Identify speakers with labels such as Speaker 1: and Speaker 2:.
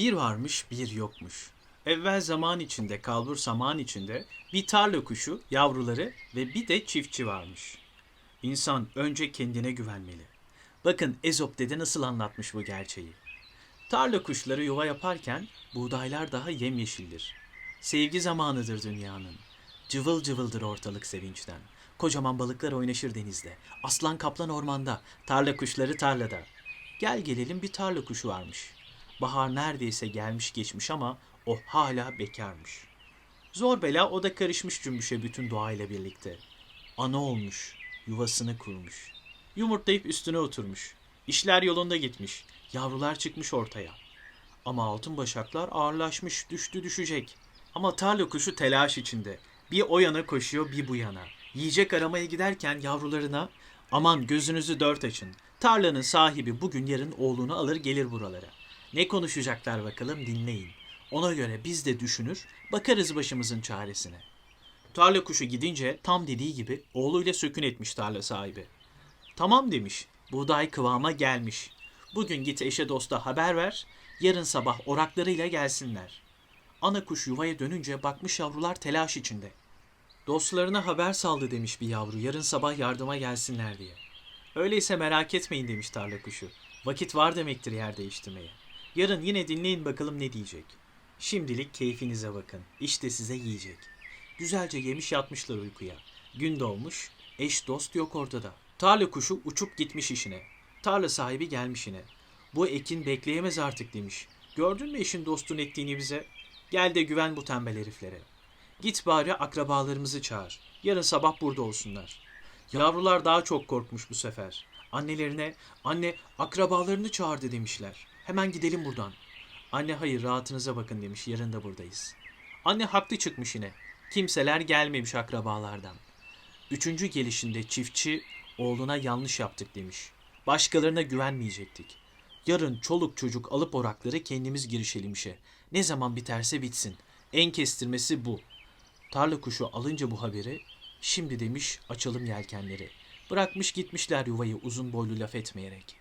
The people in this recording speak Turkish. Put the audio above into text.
Speaker 1: Bir varmış bir yokmuş. Evvel zaman içinde, kalbur saman içinde bir tarla kuşu, yavruları ve bir de çiftçi varmış. İnsan önce kendine güvenmeli. Bakın Ezop dede nasıl anlatmış bu gerçeği. Tarla kuşları yuva yaparken buğdaylar daha yemyeşildir. Sevgi zamanıdır dünyanın. Cıvıl cıvıldır ortalık sevinçten. Kocaman balıklar oynaşır denizde. Aslan kaplan ormanda. Tarla kuşları tarlada. Gel gelelim bir tarla kuşu varmış. Bahar neredeyse gelmiş geçmiş ama o hala bekarmış. Zor bela o da karışmış cümbüşe bütün doğayla birlikte. Ana olmuş, yuvasını kurmuş. Yumurtlayıp üstüne oturmuş. İşler yolunda gitmiş. Yavrular çıkmış ortaya. Ama altın başaklar ağırlaşmış, düştü düşecek. Ama tarla kuşu telaş içinde. Bir o yana koşuyor, bir bu yana. Yiyecek aramaya giderken yavrularına aman gözünüzü dört açın. Tarlanın sahibi bugün yarın oğlunu alır gelir buralara. Ne konuşacaklar bakalım dinleyin. Ona göre biz de düşünür, bakarız başımızın çaresine. Tarla kuşu gidince tam dediği gibi oğluyla sökün etmiş tarla sahibi. Tamam demiş. Buğday kıvama gelmiş. Bugün git eşe dosta haber ver. Yarın sabah oraklarıyla gelsinler. Ana kuş yuvaya dönünce bakmış yavrular telaş içinde. Dostlarına haber saldı demiş bir yavru yarın sabah yardıma gelsinler diye. Öyleyse merak etmeyin demiş tarla kuşu. Vakit var demektir yer değiştirmeye. Yarın yine dinleyin bakalım ne diyecek. Şimdilik keyfinize bakın. İşte size yiyecek. Güzelce yemiş yatmışlar uykuya. Gün doğmuş, eş dost yok ortada. Tarla kuşu uçup gitmiş işine. Tarla sahibi gelmiş yine. Bu ekin bekleyemez artık demiş. Gördün mü eşin dostun ettiğini bize? Gel de güven bu tembel heriflere. Git bari akrabalarımızı çağır. Yarın sabah burada olsunlar. Yavrular daha çok korkmuş bu sefer. Annelerine, anne akrabalarını çağırdı demişler. Hemen gidelim buradan. Anne hayır rahatınıza bakın demiş yarın da buradayız. Anne haklı çıkmış yine. Kimseler gelmemiş akrabalardan. Üçüncü gelişinde çiftçi oğluna yanlış yaptık demiş. Başkalarına güvenmeyecektik. Yarın çoluk çocuk alıp orakları kendimiz girişelim işe. Ne zaman biterse bitsin. En kestirmesi bu. Tarla kuşu alınca bu haberi, şimdi demiş açalım yelkenleri. Bırakmış gitmişler yuvayı uzun boylu laf etmeyerek.